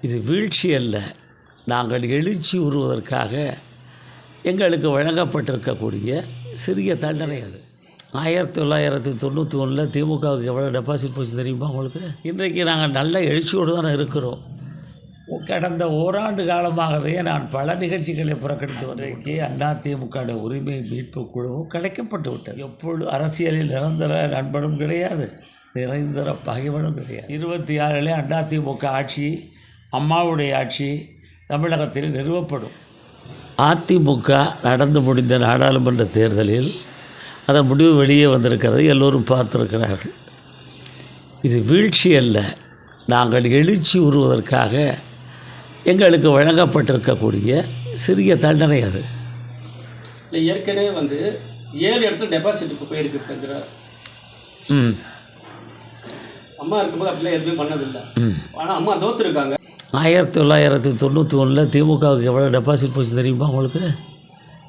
இது வீழ்ச்சி அல்ல. நாங்கள் எழுச்சி உறுவதற்காக எங்களுக்கு வழங்கப்பட்டிருக்கக்கூடிய சிறிய தண்டனை அது. ஆயிரத்தி தொள்ளாயிரத்தி தொண்ணூற்றி ஒன்றில் திமுகவுக்கு எவ்வளோ டெபாசிட் போச்சு தெரியுமா உங்களுக்கு? இன்றைக்கு நாங்கள் நல்ல எழுச்சியோடு தானே இருக்கிறோம். கடந்த ஓராண்டு காலமாகவே நான் பல நிகழ்ச்சிகளை புறக்கணித்து வந்திருக்கு அண்ணா திமுக உரிமை மீட்பு குழுவும் கிடைக்கப்பட்டு விட்டது. எப்பொழுது அரசியலில் நிரந்தர நண்பனும் கிடையாது நிரந்தர பகைவனும் கிடையாது. இருபத்தி ஆறிலே அண்ணா திமுக ஆட்சி அம்மாவுடைய ஆட்சி தமிழகத்தில் நிறுவப்படும். அதிமுக நடந்து முடிந்த நாடாளுமன்ற தேர்தலில் அதன் முடிவு வெளியே வந்திருக்கிறது. எல்லோரும் பார்த்திருக்கிறார்கள். இது வீழ்ச்சி அல்ல. நாங்கள் எழுச்சி உறுவதற்காக எங்களுக்கு வழங்கப்பட்டிருக்கக்கூடிய சிறிய தண்டனை அது. இல்லை ஏற்கனவே வந்து ஏழு இடத்துல டெபாசிட்டுக்கு போயிருக்கு ம். அம்மா இருக்கும்போது அப்படிலாம் எதுவுமே பண்ணதில்லை. ம். ஆனால் அம்மா தோத்துருக்காங்க. ஆயிரத்தி தொள்ளாயிரத்தி தொண்ணூற்றி ஒன்றில் திமுகவுக்கு எவ்வளோ டெபாசிட் போச்சு தெரியுமா உங்களுக்கு?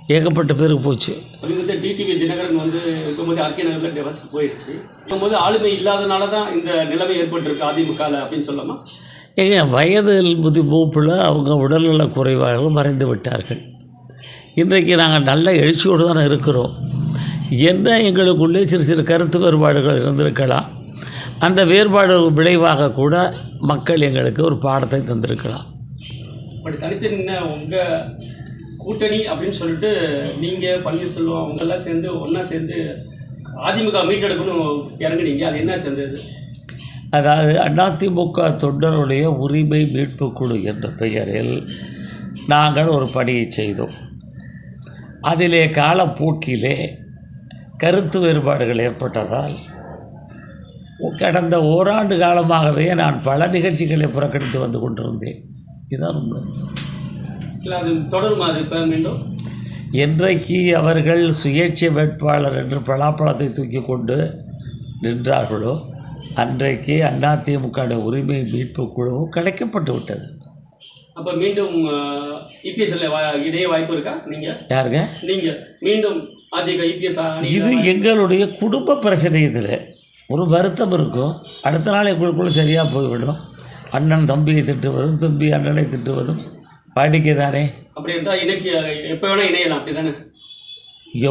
ஏகப்பட்ட பேருக்கு போச்சு. சமீபத்தில் டிடிவி தினகரன் வந்து இருக்கும்போது ஆர்கே நகரில் டெபாசிட் போயிடுச்சு இருக்கும்போது ஆளுமை இல்லாதனால தான் இந்த நிலைமை ஏற்பட்டிருக்கு அதிமுகவில் அப்படின்னு சொல்லாமா ஏங்க வயதில் முதி மூப்பில் அவங்க உடல்நலக் குறைவாக மறைந்து விட்டார்கள். இன்றைக்கு நாங்கள் நல்ல எழுச்சியோடு தானே இருக்கிறோம். என்ன எங்களுக்குள்ளே சிறு சிறு கருத்து வேறுபாடுகள் இருந்திருக்கலாம். அந்த வேறுபாடு விளைவாக கூட மக்கள் எங்களுக்கு ஒரு பாடத்தை தந்திருக்கலாம். அப்படி தனித்து நின்ன உங்கள் கூட்டணி அப்படின்னு சொல்லிட்டு நீங்கள் பன்னீர்செல்வம் அவங்கெல்லாம் சேர்ந்து ஒன்றா சேர்ந்து அதிமுக மீட்டெடுக்கணும் இறங்குனீங்க. அது என்னாச்சு அந்த இது? அதாவது அதிமுக தொண்டருடைய உரிமை மீட்புக் குழு என்ற பெயரில் நாங்கள் ஒரு பணியை செய்தோம். அதிலே காலப்போக்கிலே கருத்து வேறுபாடுகள் ஏற்பட்டதால் கடந்த ஓராண்டு காலமாகவே நான் பல நிகழ்ச்சிகளை புறக்கணித்து வந்து கொண்டிருந்தேன். இதுதான் உண்மை. இல்லை அது தொடருமா அது இப்போ மீண்டும்? என்றைக்கு அவர்கள் சுயேட்சை வேட்பாளர் என்று பலாப்பழத்தை தூக்கி கொண்டு நின்றார்களோ அன்றைக்கு அதிமுக உரிமை மீட்பு குழுவும் கிடைக்கப்பட்டு விட்டது. அப்போ மீண்டும் இபிஎஸ்ல இடையே வாய்ப்பு இருக்கா? நீங்கள் யாருங்க? நீங்கள் மீண்டும் அதிக இபிஎஸ் இது எங்களுடைய குடும்ப பிரச்சனை இதில். ஒரு வருத்தம் இருக்கும். அடுத்த நாள் எங்களுக்குள்ள சரியாக போய்விடும். அண்ணன் தம்பியை திட்டுவதும் தம்பி அண்ணனை திட்டுவதும். வாடிக்கை தானே அப்படி என்றால் இணைக்கு எப்போ வேணால் இணையலாம் அப்படி தானே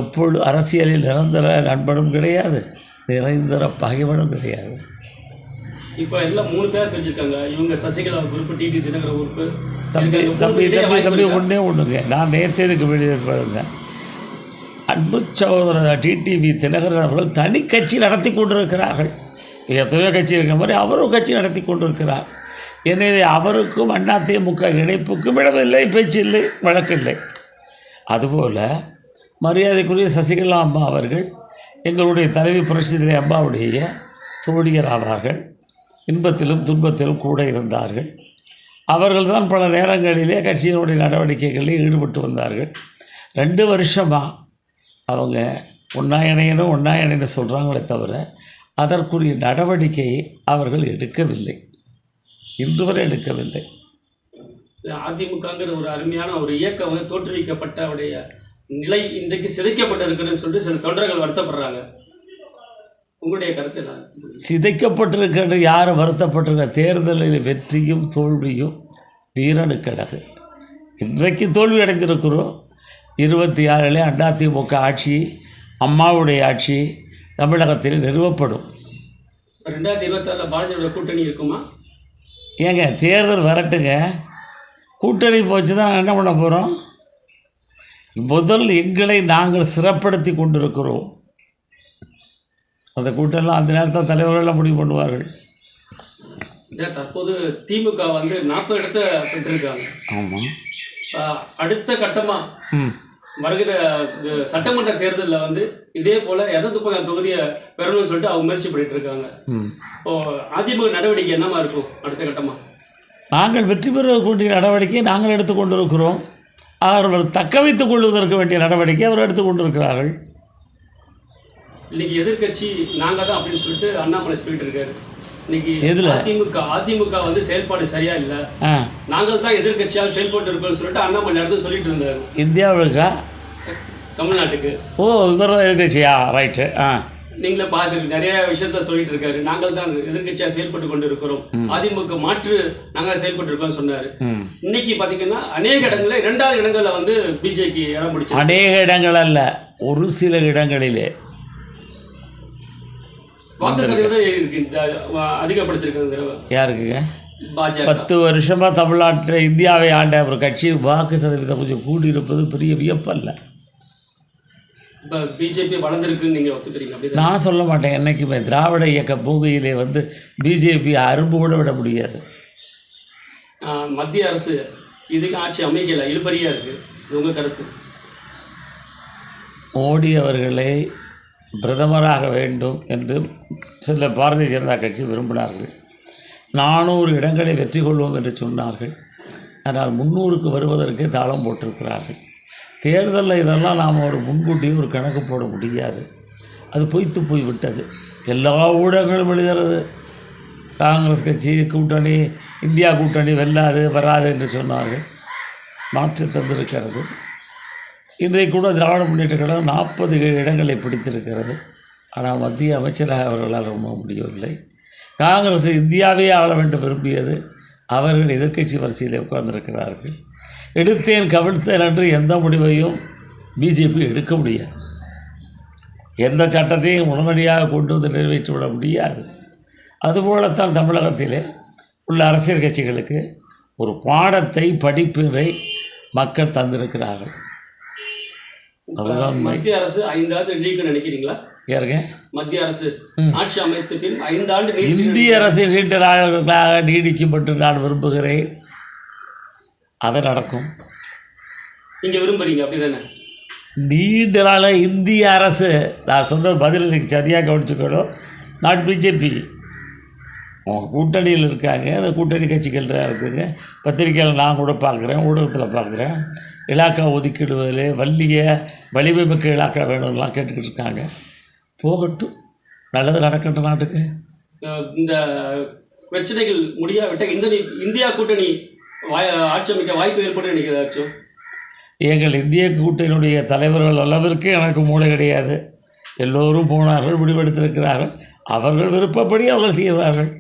எப்பொழுது அரசியலில் நிரந்தர நண்பனும் கிடையாது நிரந்தர பகைவனும் கிடையாது. இப்போ எல்லாம் மூணு பேர் பிரிச்சிருக்காங்க. இவங்க Sasikala group TT Dhinakara group தம்பி தம்பி தம்பி தம்பி ஒன்றே ஒன்றுங்க நான் நேற்றே இதுக்கு வெளியே பாருங்க அன்பு சகோதரர் டிடிவி தினகரன் அவர்கள் தனி கட்சி நடத்தி கொண்டிருக்கிறார்கள். எத்தனையோ கட்சி இருக்கிற மாதிரி அவரும் கட்சி நடத்தி கொண்டிருக்கிறார். எனவே அவருக்கும் அதிமுக இணைப்புக்கும் இடமில்லை பேச்சில்லை வழக்கில்லை. அதுபோல் மரியாதைக்குரிய சசிகலா அம்மா அவர்கள் எங்களுடைய தலைவி புரட்சித்திரை அம்மாவுடைய தோழியர் ஆவார்கள். இன்பத்திலும் துன்பத்திலும் கூட இருந்தார்கள். அவர்கள் தான் பல நேரங்களிலே கட்சியினுடைய நடவடிக்கைகளில் ஈடுபட்டு வந்தார்கள். ரெண்டு வருஷமாக அவங்க ஒன்றா இணையணும் ஒன்றா இணைன்னு சொல்கிறாங்களே தவிர அதற்குரிய நடவடிக்கையை அவர்கள் எடுக்கவில்லை. இன்று வரை எடுக்கவில்லை. அதிமுகங்கிற ஒரு அருமையான ஒரு இயக்கம் வந்து தோற்றுவிக்கப்பட்ட உடைய நிலை இன்றைக்கு சிதைக்கப்பட்டு இருக்குதுன்னு சொல்லிட்டு சில தொண்டர்கள் வருத்தப்படுறாங்க. உங்களுடைய கருத்து என்ன? சிதைக்கப்பட்டிருக்கின்ற யார் வருத்தப்பட்டிருக்க? தேர்தலில் வெற்றியும் தோல்வியும் வீரனுக்கழகு இன்றைக்கு தோல்வி அடைந்திருக்கிறோம். இருபத்தி ஆறிலே அதிமுக ஆட்சி அம்மாவுடைய ஆட்சி தமிழகத்தில் நிறுவப்படும். இப்போ ரெண்டாயிரத்தி இருபத்தாறில் பாஜக கூட்டணி இருக்குமா? ஏங்க தேர்தல் வரட்டுங்க. கூட்டணி போச்சு தான் என்ன பண்ண போகிறோம் முதல் எங்களை நாங்கள் சிறப்படுத்தி கொண்டிருக்கிறோம். அந்த கூட்டம்லாம் அந்த நேரத்தில் தலைவர்களெல்லாம் முடிவு பண்ணுவார்கள். தற்போது திமுக வந்து நாற்பது இடத்த பெற்றிருக்காங்க. ஆமாம் அடுத்த கட்டமாக வருகிற சட்டமன்ற தேர்தலில் வந்து இதே போல் இரநூத்தி தொகுதியை பெறணும்னு சொல்லிட்டு அவங்க முயற்சி பண்ணிட்டு இருக்காங்க. இப்போ அதிமுக நடவடிக்கை என்னமா இருக்கும் அடுத்த கட்டமாக நாங்கள் வெற்றி பெறக்கூடிய நடவடிக்கை நாங்கள் எடுத்துக்கொண்டிருக்கிறோம் அவர்கள் தக்க வைத்துக் கொள்வதற்கு வேண்டிய நடவடிக்கை அவர் எடுத்துக்கொண்டிருக்கிறார்கள் இன்னைக்கு எதிர்க்கட்சி நாங்க தான் அப்படின்னு சொல்லிட்டு அண்ணாமலை சொல்லிட்டு இருக்காரு. இன்னைக்கு? அதிமுக அதிமுக வந்து செயல்பாடு சரியா இல்ல. நாங்கள் தான் எதிர்க்கட்சியாக செயல்பட்டு இருக்கோம்னு சொல்லிட்டு அண்ணாமலை இடத்துல சொல்லிட்டு இருந்தாரு. இந்தியாவுக்கா தமிழ்நாட்டுக்கு. ஓ இவர் எதிர்கட்சியா ரைட்டு ஆ. நீங்களே பார்த்து நிறைய விஷயத்த சொல்லிட்டு இருக்காரு. நாங்கள் தான் எதிர்க்கட்சியா செயல்பட்டு கொண்டு இருக்கிறோம் அதிமுக மாற்று நாங்கள் செயல்பட்டு இருக்கோம் சொன்னாரு. இன்னைக்கு பாத்தீங்கன்னா அநேக இடங்கள்ல இரண்டாவது இடங்கள்ல வந்து பிஜேபி இடம் பிடிச்சு அநேக இடங்கள் அல்ல ஒரு சில இடங்களிலே. வாக்கு சதவீதம் அதிகப்படுத்திருக்காங்க. யாருக்குங்க? பத்து வருஷமாக தமிழ்நாட்டில் இந்தியாவை ஆண்ட ஒரு கட்சி வாக்கு சதவீதம் கொஞ்சம் கூடியிருப்பது பெரிய வியப்பல்ல. இப்ப பிஜேபி வளர்ந்துருக்குன்னு ஒத்துக்கிறீங்க. நான் சொல்ல மாட்டேன். என்றைக்குமே திராவிட இயக்க பூமியிலே வந்து பிஜேபி அரும்பு கூட விட முடியாது. மத்திய அரசு இதுக்கு ஆட்சி அமைக்கல. இழுபறியா இருக்கு. இது உங்க கருத்து. மோடி அவர்களை பிரதமராக வேண்டும் என்று சில பாரதிய ஜனதா கட்சி விரும்பினார்கள். நானூறு இடங்களை வெற்றி கொள்வோம் என்று சொன்னார்கள். ஆனால் முந்நூறுக்கு வருவதற்கு தாளம் போட்டிருக்கிறார்கள். தேர்தலில் இதெல்லாம் நாம் ஒரு முன்கூட்டியே ஒரு கணக்கு போட முடியாது. அது பொய்த்து போய் விட்டது எல்லா ஊடகங்களும் எழுதுறது காங்கிரஸ் கட்சி கூட்டணி இந்தியா கூட்டணி வெல்லாது வராது என்று சொன்னார்கள். மாற்றி தந்திருக்கிறது. இன்றைக்கு கூட திராவிட முன்னேற்ற கழகம் நாற்பது இடங்களை பிடித்திருக்கிறது. ஆனால் மத்திய அமைச்சராக அவர்களால் ரொம்ப முடியவில்லை. காங்கிரஸ் இந்தியாவே ஆள வேண்டும் விரும்பியது. அவர்கள் எதிர்க்கட்சி வரிசையில் உட்கார்ந்திருக்கிறார்கள். எடுத்தேன் கவிழ்த்தேன் என்று எந்த முடிவையும் பிஜேபி எடுக்க முடியாது. எந்த சட்டத்தையும் உடனடியாக கொண்டு வந்து நிறைவேற்றிவிட முடியாது. அதுபோலத்தான் தமிழகத்திலே உள்ள அரசியல் கட்சிகளுக்கு ஒரு பாடத்தை படிப்பினை மக்கள் தந்திருக்கிறார்கள். அதுதான். மத்திய அரசு ஐந்தாண்டு நீடிக்கும் நினைக்கிறீங்களா? யாருங்க மத்திய அரசு ஆட்சி அமைத்த பின் ஐந்தாண்டு இந்திய அரசின் நீண்ட நாட்களாக நீடிக்கும் என்று நான் விரும்புகிறேன். அது நடக்கும். நீங்க விரும்புறீங்க அப்படிதானே? நீண்ட நாளாக இந்திய அரசு நான் சொன்ன பதில் எனக்கு சரியாக கவனிச்சுக்கணும். நாட் பிஜேபி அவங்க கூட்டணியில் இருக்காங்க. அந்த கூட்டணி கட்சிகள் தான் இருக்குங்க. பத்திரிக்கையில் நான் கூட பார்க்குறேன் ஊடகத்தில் பார்க்குறேன். இலாக்கா ஒதுக்கிடுவதில் வள்ளிய வலிமை மிக்க இலாக்கா வேணும்லாம் கேட்டுக்கிட்டு இருக்காங்க போகட்டும். நல்லது நடக்கட்டும் நாட்டுக்கு. இந்த பிரச்சனைகள் முடியாவிட்ட இந்த இந்தியா கூட்டணி வாய் ஆட்சி அமைக்க வாய்ப்பு ஏற்படும் நினைக்கிறதாச்சும் எங்கள் இந்திய கூட்டணியுடைய தலைவர்கள் அளவிற்கு எனக்கு மூளை கிடையாது. எல்லோரும் போனார்கள் முடிவெடுத்திருக்கிறார்கள். அவர்கள் விருப்பப்படி அவர்கள் செய்வார்கள்